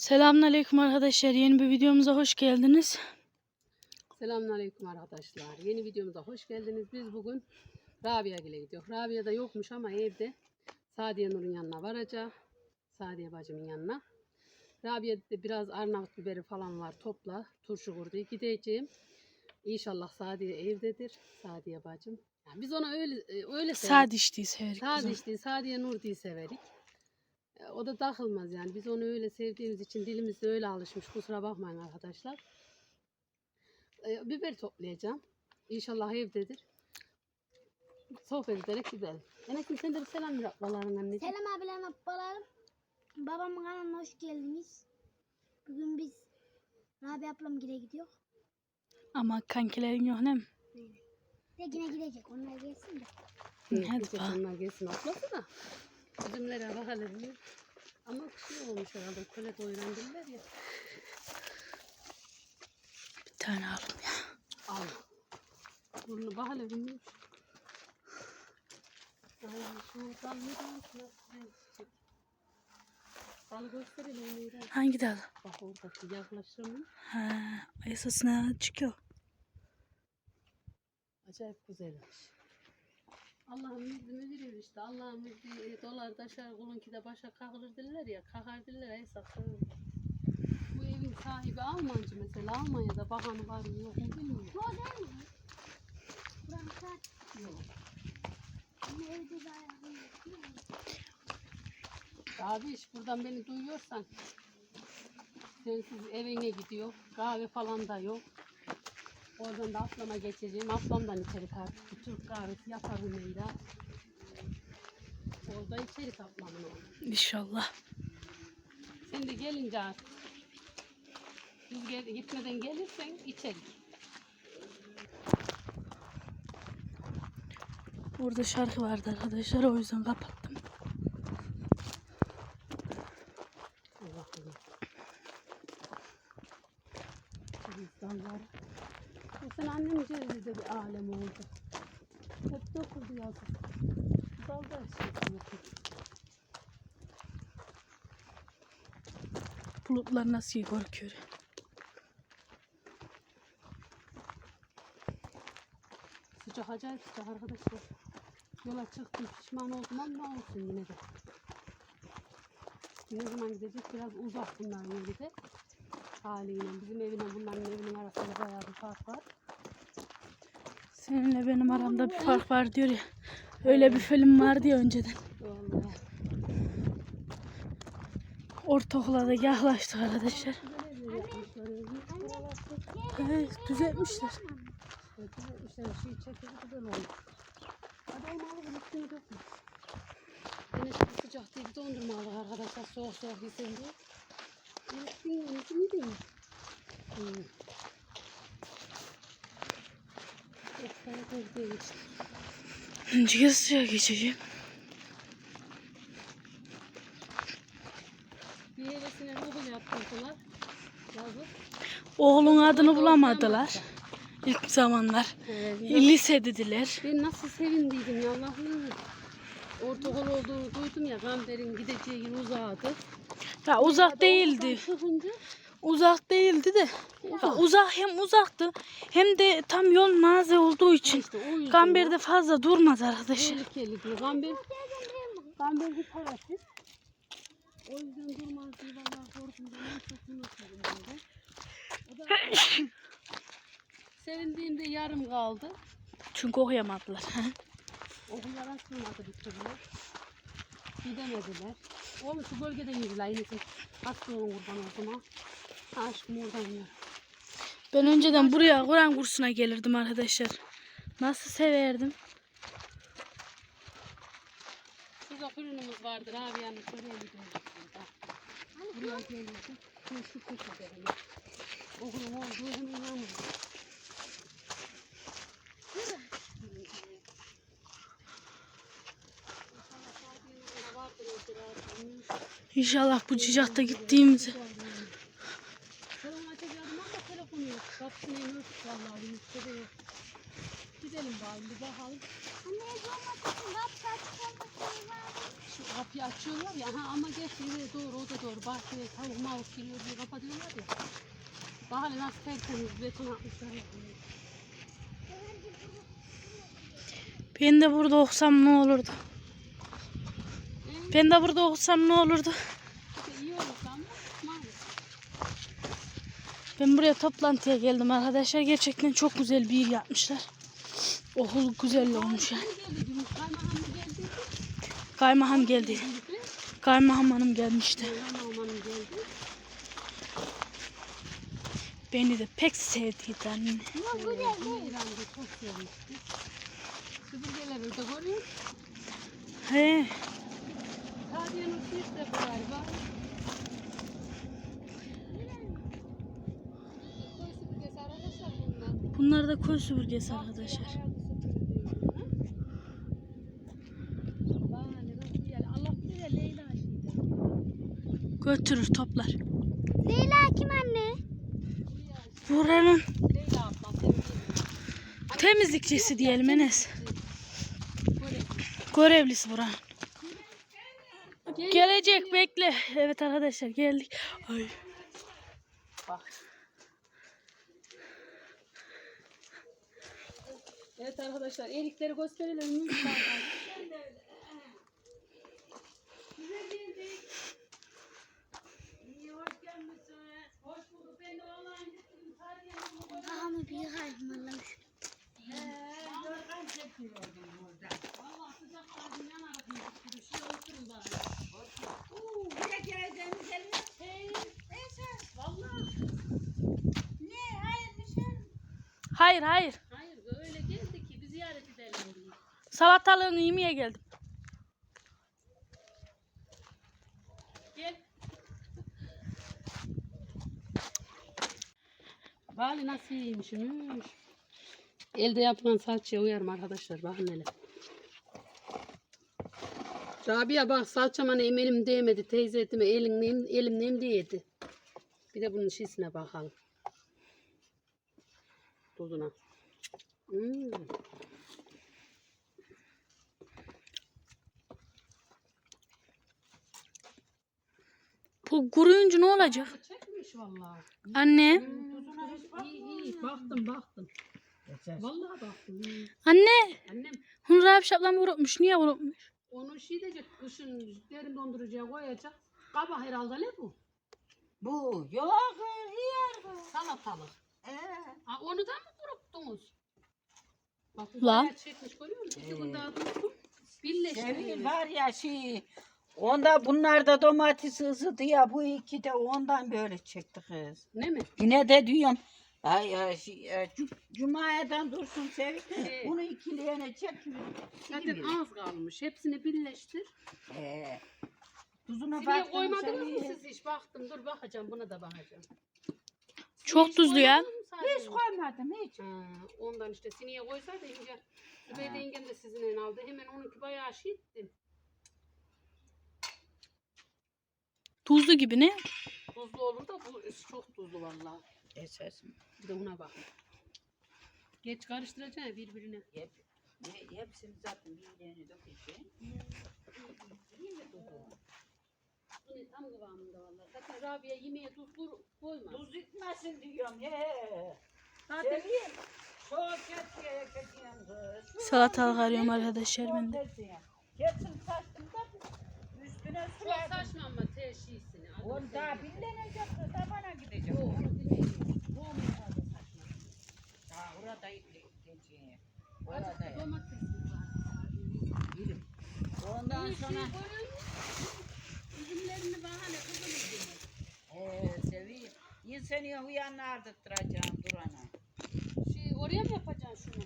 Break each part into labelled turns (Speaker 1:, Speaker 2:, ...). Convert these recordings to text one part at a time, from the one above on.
Speaker 1: Selamünaleyküm arkadaşlar. Yeni bir videomuza hoş geldiniz.
Speaker 2: Selamünaleyküm arkadaşlar. Yeni videomuza hoş geldiniz. Biz bugün Rabia ile gidiyor. Rabia da yokmuş ama evde Sadiye Nur'un yanına varacak. Sadiye bacımın yanına. Rabia de biraz Arnavut biberi falan var. Topla. Turşu kurdu. Gideceğim. İnşallah Sadiye evdedir. Sadiye bacım. Yani biz ona öyle e, öyle
Speaker 1: Sade içtiği severik.
Speaker 2: Sadi
Speaker 1: kuzum.
Speaker 2: işte Sadiye Nur diye severik. E, O da takılmaz yani. Biz onu öyle sevdiğimiz için dilimiz de öyle alışmış. Kusura bakmayın arkadaşlar. E, biber toplayacağım. İnşallah evdedir. Sohbet ederek gidelim. Enes'im sen de bir selam ver ablaların anneciğim.
Speaker 3: Selam abilerim ablalarım. Babamın kanalına hoş geldiniz. Bugün biz Rabi ablam gire gidiyor.
Speaker 1: Ama kankilerin yok değil mi?
Speaker 3: De yine gidecek. Onlar gelsin de.
Speaker 1: Hadi bakalım.
Speaker 2: onlar gelsin ablası da. Bizimlere bakalım. Ama şey olmuş herhalde. Kole doyuran diller ya.
Speaker 1: Bir tane alın ya.
Speaker 2: Al. Burnu bahane binmiş. Ay şuradan ne diyorsun? Balı gösterelim.
Speaker 1: Hangi dal?
Speaker 2: Bak oradaki yaklaşımı
Speaker 1: Ha, esasına çıkıyor.
Speaker 2: acayip güzelmiş. Allah'ın izni veriyor işte. Allah'ın izni dolar taşar kulunki de başa kalkılır derler ya. Kalkar derler esas. Bu evin sahibi Almancı mesela. Almanya'da bakanı var mı yok mu bilmiyorum.
Speaker 3: O değil mi? Buranın saat.
Speaker 2: Yok.
Speaker 3: Ama evde de.
Speaker 2: Abi iş buradan beni duyuyorsan sensiz evine gidiyor. Kahve falan da yok. Oradan da ablama geçeceğim. Ablamdan içerik artık. Bir Türk kahvesi yaparım Meyra. Orada içerik ablamın olur.
Speaker 1: İnşallah.
Speaker 2: Sen de gelince artık. Biz gel, gitmeden gelirsen içerik.
Speaker 1: Orada şarkı vardı arkadaşlar. O yüzden kapattım.
Speaker 2: Allah Allah. Kırgızistanlar. Bu sene Ceviz'de bir alem oldu. Hep dokundu yazık. Dalda her şey.
Speaker 1: Bulutlar nasıl korkuyor.
Speaker 2: Sıcak acayip sıcak arkadaşlar. Yola çıktım pişman oldum ama olsun yine de. Ne zaman gidecek biraz uzak bunların yeri de. Haliyle bizim evine bunların evinin arasında bayağı bir fark var.
Speaker 1: Seninle benim aramda bir fark var diyor ya. Öyle bir film vardı ya önceden. Ortaokula da yaklaştık arkadaşlar. Evet, düzeltmişler.
Speaker 2: Çok sıcak değil dondurma aldık arkadaşlar soğuk soğuk yesin diye. Evet bilmiyorum ki ne diyeyim. Hmm. Çok soğuk değil işte.
Speaker 1: Önce suya geçeceğim.
Speaker 2: Bir hevesine ruhul yaptırdılar. Yazık.
Speaker 1: Oğlun adını bulamadılar. İlk zamanlar.
Speaker 2: Evet.
Speaker 1: Lise dediler.
Speaker 2: Ben nasıl sevindiydim ya Allah'ım. Ortaokul olduğunu duydum ya Gamber'in gideceği yer uzadı.
Speaker 1: Ya uzak değildi. Uzak değildi de. Uzak hem uzaktı hem de tam yol maze olduğu için.
Speaker 2: işte
Speaker 1: Gamber'de fazla durmaz arkadaşlar.
Speaker 2: tehlikeli. Gamber, Gamber bir parasız. O yüzden durmaz diye vallahi korktum. Ben sevindiğimde yarım kaldı.
Speaker 1: Çünkü okuyamadılar.
Speaker 2: Okullar açılmadı bir türlü. Gidemediler. Oğlum şu bölgede yürüler. Yine hasta olun kurban olduğuma. Aşkım oradan yürü.
Speaker 1: Ben önceden buraya Kur'an kursuna gelirdim arkadaşlar. Nasıl severdim.
Speaker 2: Şurada fırınımız vardır abi yani şuraya gidiyoruz. Buraya gelirdik. Şu köşede olduğu.
Speaker 1: İnşallah bu cicakta gittiğimizi.
Speaker 2: Telefon açacaktım ama telefonu yok. Kapısını yeni örtük vallahi. Üstte de yok. Gidelim bari bir bakalım.
Speaker 3: Anne evde olmak için kapı açık olmak için var.
Speaker 2: Şu açıyorlar ya ha, ama geç eve doğru o da doğru. Bahçeye tavuk mavuk giriyor diye kapatıyorlar ya. Bakalım nasıl tertemiz beton atmışlar.
Speaker 1: Ben de burada okusam ne olurdu? Ben de burada okusam ne olurdu? Ben buraya toplantıya geldim arkadaşlar. Gerçekten çok güzel bir yer yapmışlar. Okul güzel olmuş yani.
Speaker 2: Kaymakam geldi?
Speaker 1: Kaymakam geldi. Hanım gelmişti. Beni de pek sevdiydi anne. He.
Speaker 2: Bunlar
Speaker 1: da koy süpürgesi arkadaşlar.
Speaker 2: Allah bilir Leyla şimdi.
Speaker 1: Götürür toplar.
Speaker 3: Leyla kim anne?
Speaker 1: Buranın temizlikçisi diyelim Enes. Görevlisi buranın. Gelecek bekle. Evet arkadaşlar geldik. Ay.
Speaker 2: Bak. Evet arkadaşlar erikleri gösterelim mi? Bak, bak. Hoş bulduk. Ben de vallahi gittim.
Speaker 3: Kafamı bir.
Speaker 2: Şuraya oturun bari.
Speaker 1: Hayır hayır.
Speaker 2: Hayır öyle geldi ki bir ziyaret edelim diye.
Speaker 1: Salatalığını yemeye geldim.
Speaker 2: Bali nasıl iyiymişmiş. Elde yapılan salçaya uyarım arkadaşlar. Bakın hele. Rabia bak salçama neyim elim değmedi. Teyze etime elim neyim, elim neyim değdi. Bir de bunun şişine bakalım. Tuzuna. Hmm.
Speaker 1: Bu kuruyunca ne olacak?
Speaker 2: Çekmiş vallahi.
Speaker 1: Anne.
Speaker 2: İyi iyi baktım baktım. Vallahi baktım. iyi.
Speaker 1: Anne.
Speaker 2: Annem
Speaker 1: Hun Rabi şaplam vurupmuş. Niye vurupmuş?
Speaker 2: onu şey diyecek kışın derin dondurucuya koyacak. Kabak herhalde ne bu?
Speaker 4: Bu yok yer.
Speaker 2: Salatalık.
Speaker 4: Ee,
Speaker 2: Ha, onu da mı kuruttunuz? Bak bu
Speaker 1: Lan.
Speaker 2: bayağı çekmiş görüyor musun? İki gün daha durdum. Birleşti.
Speaker 4: Sevil var ya şey. Onda bunlar da domates ısıdı ya bu iki de ondan böyle çekti kız.
Speaker 2: Ne mi?
Speaker 4: Yine de diyorum. Ay, ay şey, e, cu- Cuma'dan dursun Sevil.
Speaker 2: Ee.
Speaker 4: Bunu ikileyene çek.
Speaker 2: Zaten az kalmış. Hepsini birleştir.
Speaker 4: Ee, tuzuna
Speaker 2: Siniye
Speaker 4: baktın
Speaker 2: koymadınız mı siz hiç? Baktım dur bakacağım buna da bakacağım.
Speaker 1: Çok
Speaker 2: Hiç
Speaker 1: tuzlu ya.
Speaker 2: koymadınız mı sadece?
Speaker 4: Hiç koymadım hiç.
Speaker 2: Ha, ondan işte sineye koysaydı ince. Zübeyde yengem de sizinle aldı. Hemen onunki bayağı şey ettim.
Speaker 1: Tuzlu gibi ne?
Speaker 2: Tuzlu olur da bu çok tuzlu vallahi.
Speaker 4: Esas.
Speaker 2: Bir de ona bak. Geç karıştıracaksın birbirine.
Speaker 4: Hep, he- hepsini zaten birbirine dökeceğim.
Speaker 2: Yine tam kıvamında vallahi. Zaten Rabia yemeğe tuz vur, koyma.
Speaker 4: Tuz gitmesin diyorum. He.
Speaker 2: Zaten
Speaker 4: Sevil. Çok kötüye kötüyüm kız.
Speaker 1: Salatalık arıyorum arkadaşlar ben de.
Speaker 4: Kesin saçtım
Speaker 2: çok
Speaker 4: süredim.
Speaker 2: saçma ama teşhisini.
Speaker 4: Onda billenecek kız da bana gidecek.
Speaker 2: Yok onu dinleyin. Bu mu fazla saçma?
Speaker 4: Ha orada gideceğim. Orada
Speaker 2: domates
Speaker 4: yerim. Ondan sonra
Speaker 2: Üzümlerini bahane kızım üzümü.
Speaker 4: eee seveyim. Yıl seneye uyanlardırtıracağım durana.
Speaker 2: Şey oraya mı yapacaksın şunu?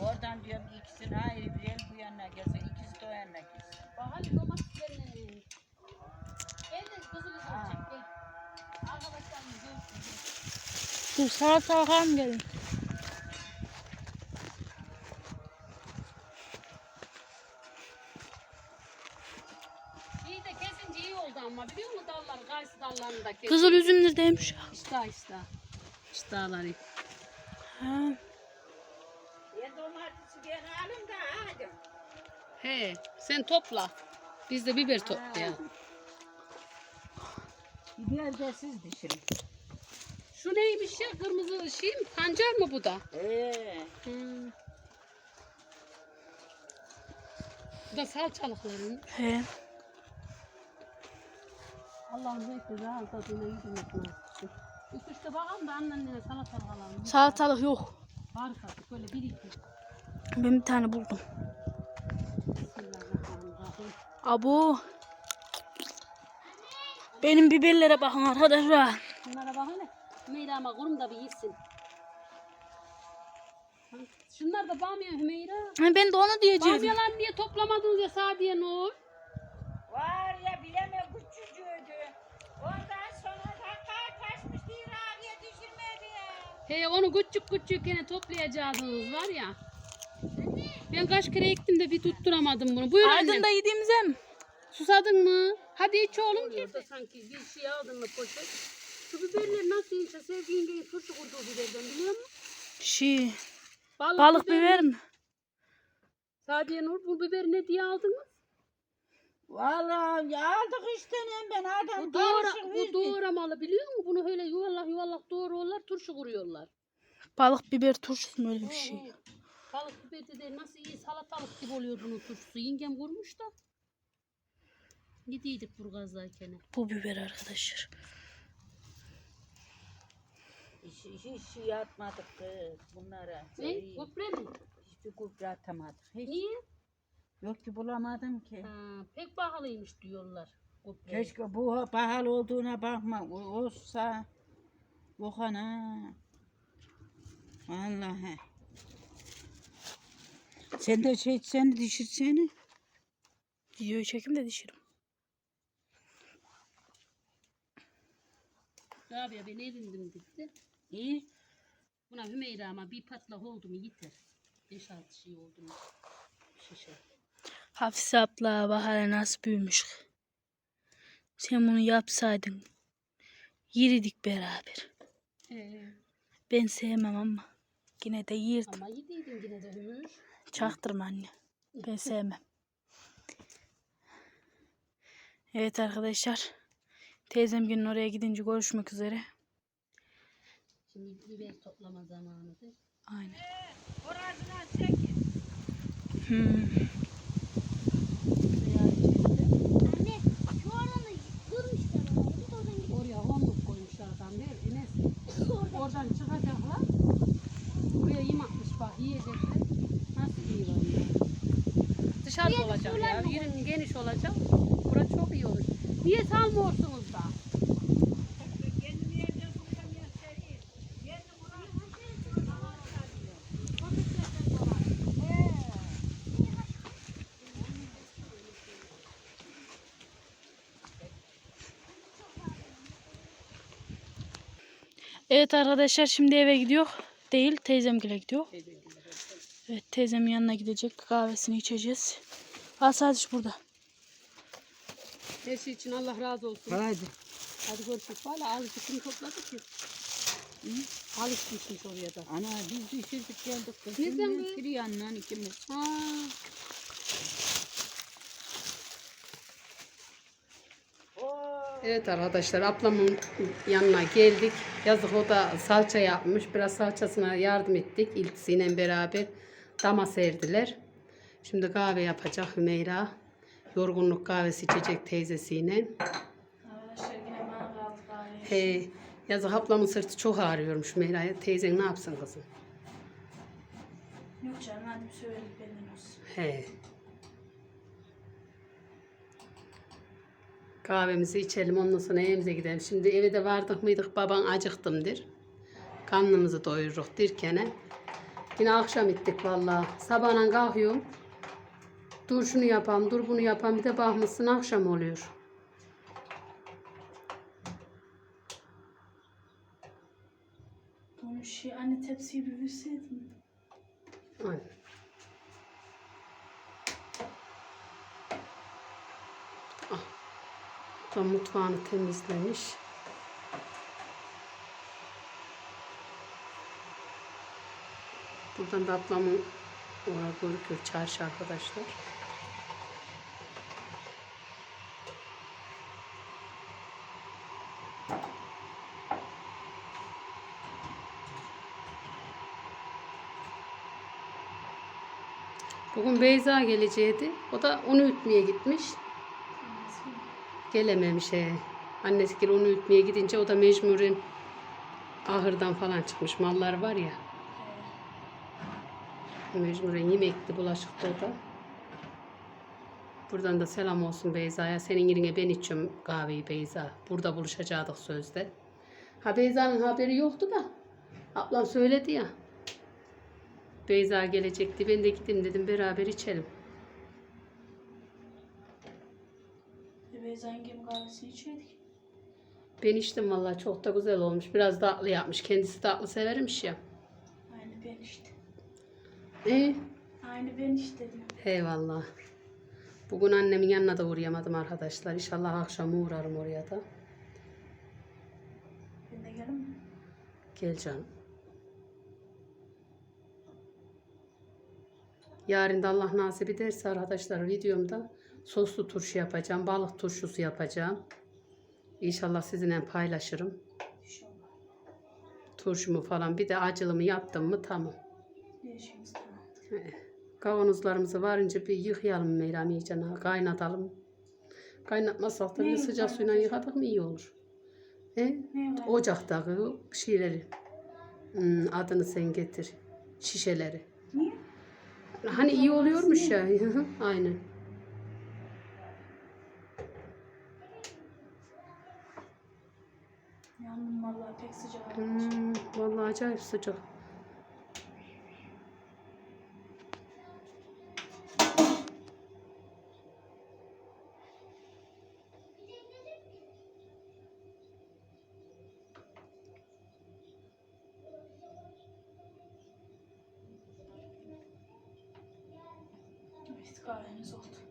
Speaker 4: Oradan diyorum ikisini ayrı bir yanına gelse ikisi de o yanına gitsin.
Speaker 2: Bahane domateslerini. Gel de kızı kızı çek gel. Arkadaşlarımız görsün.
Speaker 1: Dur salatalık mı gelin?
Speaker 2: İyi de kesince iyi oldu ama biliyor musun dalları, kayısı dallarını da kesin.
Speaker 1: Kızıl üzüm neredeymiş?
Speaker 2: İşte işte. İşte dalları.
Speaker 1: Ha.
Speaker 2: He, sen topla. Biz de biber toplayalım.
Speaker 4: Biber de siz pişirin.
Speaker 2: Şu neymiş ya? Kırmızı şey mi? Pancar mı bu da?
Speaker 4: Ee,
Speaker 2: Hmm. Bu da salçalıkların.
Speaker 1: He.
Speaker 2: Allah'ım hepsi rahat tadına yedirmek nasip. Üst üste bakalım da annenlere salatalık alalım.
Speaker 1: Salatalık yok.
Speaker 2: Var katı böyle bir iki.
Speaker 1: Ben bir tane buldum. Abu. Benim biberlere bakın arkadaşlar.
Speaker 2: Bunlara bak hele. Hümeyra ama kurum da bir yesin. Şunlar da bamya Hümeyra.
Speaker 1: Ha, Ben de onu diyeceğim.
Speaker 2: Bamyalar niye toplamadınız ya Sadiye Nur?
Speaker 4: var ya bileme küçücüğüydü. Ondan sonra dakika taşmış değil abiye düşürmedi ya.
Speaker 2: He onu küçük küçük gene toplayacaksınız var ya. Ben kaç kere ektim de bir tutturamadım bunu. Buyur annem.
Speaker 1: Aydın'da yediğimize mi?
Speaker 2: Susadın mı? Hadi iç oğlum. Orada sanki bir şey aldın mı poşet. Şu biberler nasıl ince sevdiğin gibi turşu kurduğu biberden biliyor musun?
Speaker 1: Şey,
Speaker 2: Balık,
Speaker 1: balık biber mi?
Speaker 2: Sadiye Nur bu biberi ne diye aldınız?
Speaker 4: Vallahi aldık işte ne ben adam
Speaker 2: Bu, doğra, bu doğramalı biliyor musun? Bunu öyle yuvarlak yuvarlak doğruyorlar turşu kuruyorlar.
Speaker 1: Balık biber turşusu mu öyle bir şey?
Speaker 2: Balık biberi de nasıl iyi salatalık gibi oluyor bunun turşusu. Yengem kurmuş da. Gidiydik burgazdayken.
Speaker 1: Bu biber arkadaşlar.
Speaker 4: Hiç, hiç şey atmadık kız bunlara.
Speaker 2: Ne?
Speaker 4: Şey,
Speaker 2: Köprü mi?
Speaker 4: Hiçbir gübre atamadık. Hiç.
Speaker 2: Niye?
Speaker 4: Yok ki bulamadım ki.
Speaker 2: Ha, pek pahalıymış diyorlar. Köprü.
Speaker 4: Keşke bu pahalı olduğuna bakma. O olsa bu ana. Vallahi. Sen de şey sen de düşürsene.
Speaker 1: Videoyu çekim de dişirim.
Speaker 2: Abi ben evindim dedi.
Speaker 4: İyi.
Speaker 2: Buna Hümeyra ama bir patlak oldu mu yeter. 5-6 şey oldu mu? Şişe.
Speaker 1: Hafize abla Bahar'a nasıl büyümüş. Sen bunu yapsaydın. Yiridik beraber.
Speaker 2: Ee,
Speaker 1: Ben sevmem ama. Yine de yirdim.
Speaker 2: ama yediydin yine de Hümür.
Speaker 1: Çaktırma anne. Ben sevmem. Evet arkadaşlar. Teyzem günün oraya gidince görüşmek üzere.
Speaker 2: Şimdi biber toplama zamanıdır.
Speaker 1: Aynen.
Speaker 4: Çekin.
Speaker 1: Hmm.
Speaker 3: Anne şu oranı kırmışlar orayı. Biz oradan gidelim.
Speaker 2: Oraya honluk koymuşlar adam der. Enes oradan çıkacaklar. Buraya yem atmış bak yiyecekler. Nasıl iyi var ya. Dışarıda olacak ya. Yerin geniş olacak. Burası çok iyi olur. Niye salmıyorsunuz da?
Speaker 4: Kendim yerden tutamıyor seni. Kendi buranın
Speaker 1: Evet arkadaşlar şimdi eve gidiyor. Değil teyzemgile gidiyor. Evet teyzemin yanına gidecek. Kahvesini içeceğiz. Al sadece burada.
Speaker 2: Her şey için Allah razı olsun.
Speaker 4: Hadi.
Speaker 2: Hadi görüşürüz. Valla alışmışım topladık ki. Alışmışım oraya da.
Speaker 4: Ana biz düşürdük geldik kız.
Speaker 2: Nereden kız?
Speaker 4: Bir yandan ikimiz.
Speaker 2: Ha. Evet arkadaşlar ablamın yanına geldik. Yazık o da salça yapmış. Biraz salçasına yardım ettik. İlkisiyle beraber dama serdiler. Şimdi kahve yapacak Hümeyra. Yorgunluk kahvesi içecek teyzesiyle.
Speaker 1: Arkadaşlar yine bana kaldı kahve.
Speaker 2: He, yazık ablamın sırtı çok ağrıyormuş Hümeyra'ya. Teyzen ne yapsın kızım?
Speaker 1: Yok canım hadi söyledik benden olsun.
Speaker 2: He. Kahvemizi içelim ondan sonra evimize gidelim. Şimdi eve de vardık mıydık baban acıktım der. Karnımızı doyururuk derken yine akşam ettik vallahi. Sabahla kalkıyorum. Dur şunu yapalım, dur bunu yapalım. Bir de bakmışsın akşam oluyor.
Speaker 1: Bunu şey anne tepsiyi bir verseydin.
Speaker 2: Aynen. Tam mutfağını temizlemiş. Buradan da ablamın Orada Görükür çarşı arkadaşlar. Bugün Beyza geleceğiydi. O da onu ütmeye gitmiş. Gelememiş he. Annesi gel onu ütmeye gidince o da mecburen ahırdan falan çıkmış. Mallar var ya. Mecburen yemekti, bulaşıktı o da. Buradan da selam olsun Beyza'ya. Senin yerine ben içiyorum kahveyi Beyza. Burada buluşacaktık sözde. Ha Beyza'nın haberi yoktu da. Ablam söyledi ya. Beyza gelecekti. Ben de gideyim dedim beraber içelim.
Speaker 1: Beyza yengem kahvesini içiyorduk.
Speaker 2: Ben içtim vallahi çok da güzel olmuş. Biraz tatlı yapmış. Kendisi tatlı severmiş ya.
Speaker 1: Aynı ben işte.
Speaker 2: Ee,
Speaker 1: Aynı ben işte diyorum.
Speaker 2: eyvallah. Bugün annemin yanına da uğrayamadım arkadaşlar. İnşallah akşam uğrarım oraya da.
Speaker 1: Ben de gelin mi?
Speaker 2: Gel canım. Yarın da Allah nasip ederse arkadaşlar videomda soslu turşu yapacağım. Balık turşusu yapacağım. İnşallah sizinle paylaşırım. Turşumu falan bir de acılımı yaptım mı tamam. Kavanozlarımızı varınca bir yıkayalım Meyrem iyicene. Kaynatalım. Kaynatmasak da bir sıcak suyla yıkadık mı iyi olur. He? Ocaktaki şeyleri. Hmm, adını sen getir. Şişeleri.
Speaker 1: Niye?
Speaker 2: Hani iyi oluyormuş ya. Aynen.
Speaker 1: Yandım vallahi pek sıcak.
Speaker 2: Hmm, vallahi acayip sıcak.
Speaker 1: Kahvemiz oldu.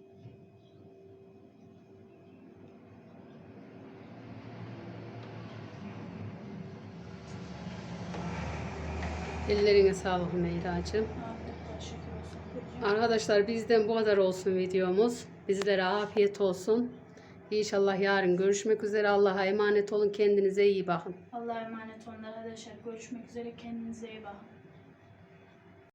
Speaker 2: Ellerine sağlık Meyracığım. Arkadaşlar bizden bu kadar olsun videomuz. Bizlere afiyet olsun. İnşallah yarın görüşmek üzere. Allah'a emanet olun. Kendinize iyi bakın.
Speaker 1: Allah'a emanet olun arkadaşlar. Görüşmek üzere. Kendinize iyi bakın.